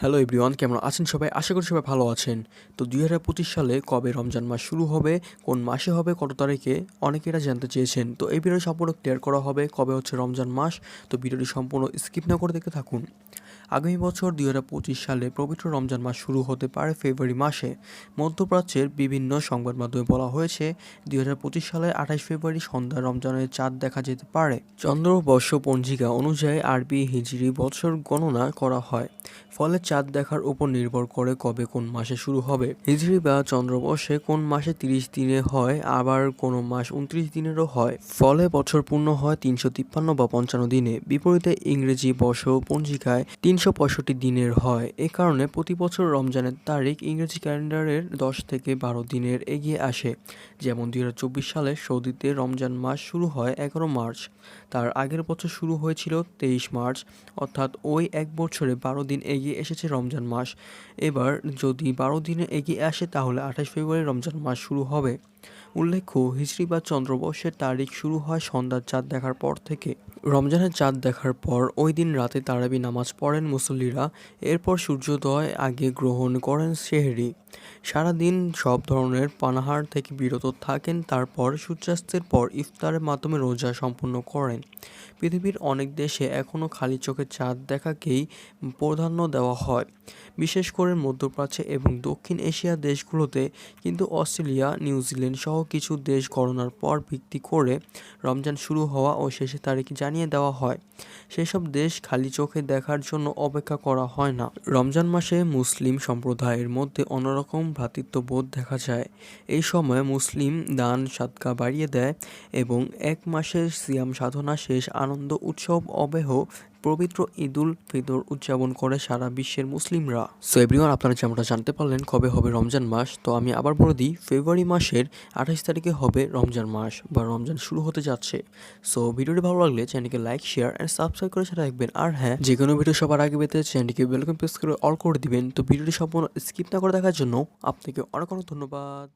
Hello everyone কেমন আছেন সবাই? আশা করি সবাই ভালো আছেন। তো দুই হাজার পঁচিশ সালে কবে রমজান মাস শুরু হবে, কোন মাসে হবে, কত তারিখে, অনেকে এটা জানতে চেয়েছেন। তো এই ভিডিও সম্পূর্ণ ক্লিয়ার করা হবে কবে হচ্ছে রমজান মাস। তো ভিডিওটি সম্পূর্ণ স্কিপ না করে দেখতে থাকুন। আগামী বছর দুই হাজার পঁচিশ সালে পবিত্র রমজান মাস শুরু হতে পারে ফেব্রুয়ারি মাসে। মধ্যপ্রাচ্যের বিভিন্ন সংবাদ মাধ্যমে বলা হয়েছে, দুই হাজার পঁচিশ সালের আঠাশ ফেব্রুয়ারি সন্ধ্যা রমজানের চাঁদ দেখা যেতে পারে। চন্দ্রবর্ষ পঞ্জিকা অনুযায়ী আরবি, হিজরি বছর গণনা করা হয়। ফলে চাঁদ দেখার উপর নির্ভর করে কবে কোন মাসে শুরু হবে। হিজরি বা চন্দ্রবর্ষে কোন মাসে তিরিশ দিনে হয়, আবার কোনো মাস উনত্রিশ দিনেরও হয়। ফলে বছর পূর্ণ হয় তিনশো তিপ্পান্ন বা পঞ্চান্ন দিনে। বিপরীতে ইংরেজি বর্ষ পঞ্জিকায় তিনশো পঁয়ষট্টি দিনের হয়। এ কারণে প্রতি বছর রমজানের তারিখ ইংরেজি ক্যালেন্ডারের দশ থেকে বারো দিনের এগিয়ে আসে। যেমন দুই হাজার চব্বিশ সালে সৌদিতে রমজান মাস শুরু হয় এগারো মার্চ। তার আগের বছর শুরু হয়েছিল তেইশ মার্চ। অর্থাৎ ওই এক বছরে বারো দিন এগিয়ে এসেছে রমজান মাস। এবার যদি বারো দিনে এগিয়ে আসে, তাহলে আঠাশ ফেব্রুয়ারি রমজান মাস শুরু হবে। উল্লেখ্য, হিজরি বা চন্দ্রবর্ষের তারিখ শুরু হয় সন্ধ্যার চাঁদ দেখার পর থেকে। রমজানের চাঁদ দেখার পর ওই দিন রাতে তারাবি নামাজ পড়েন মুসল্লিরা, এরপর সূর্যোদয় আগে গ্রহণ করেন সেহরি। সারাদিন সব ধরনের পানাহার থেকে বিরত থাকেন, তারপর সূর্যাস্তের পর ইফতারের মাধ্যমে রোজা সম্পূর্ণ করেন। পৃথিবীর অনেক দেশে এখনও খালি চোখে চাঁদ দেখাকেই প্রাধান্য দেওয়া হয়, বিশেষ করে মধ্যপ্রাচ্যে এবং দক্ষিণ এশিয়ার দেশগুলোতে, কিন্তু অস্ট্রেলিয়া, নিউজিল্যান্ড সহ কিছু দেশ গণনার পর ভিত্তি করে রমজান শুরু হওয়া ও শেষের তারিখ জানিয়ে দেওয়া হয়। সেসব দেশ খালি চোখে দেখার জন্য অপেক্ষা করা হয় না। রমজান মাসে মুসলিম সম্প্রদায়ের মধ্যে অন্যরকম ভ্রাতৃত্ববোধ দেখা যায়। এই সময় মুসলিম দান সাদকা বাড়িয়ে দেয় এবং এক মাসের সিয়াম সাধনা শেষ আনন্দ, উৎসব, অবেহ পবিত্র ঈদুল ফিতর উদযাপন করে সারা বিশ্বের মুসলিমরা। সো এভরিওয়ান আপনারা যেমনটা জানতে পারলেন, কবে হবে রমজান মাস, তো আমি আবার বলে দিই, ফেব্রুয়ারি মাসের আঠাশ তারিখে হবে রমজান মাস বা রমজান শুরু হতে যাচ্ছে। সো ভিডিওটি ভালো লাগলে চ্যানেলকে লাইক শেয়ার অ্যান্ড সাবস্ক্রাইব করে সেটা রাখবেন আর হ্যাঁ যে কোনো ভিডিও সবার আগে পেতে চ্যানেলটিকে বেলকম প্রেস করে অল করে দিবেন। তো ভিডিওটি সম্পূর্ণ স্কিপ না করে দেখার জন্য আপনাকে অনেক অনেক ধন্যবাদ।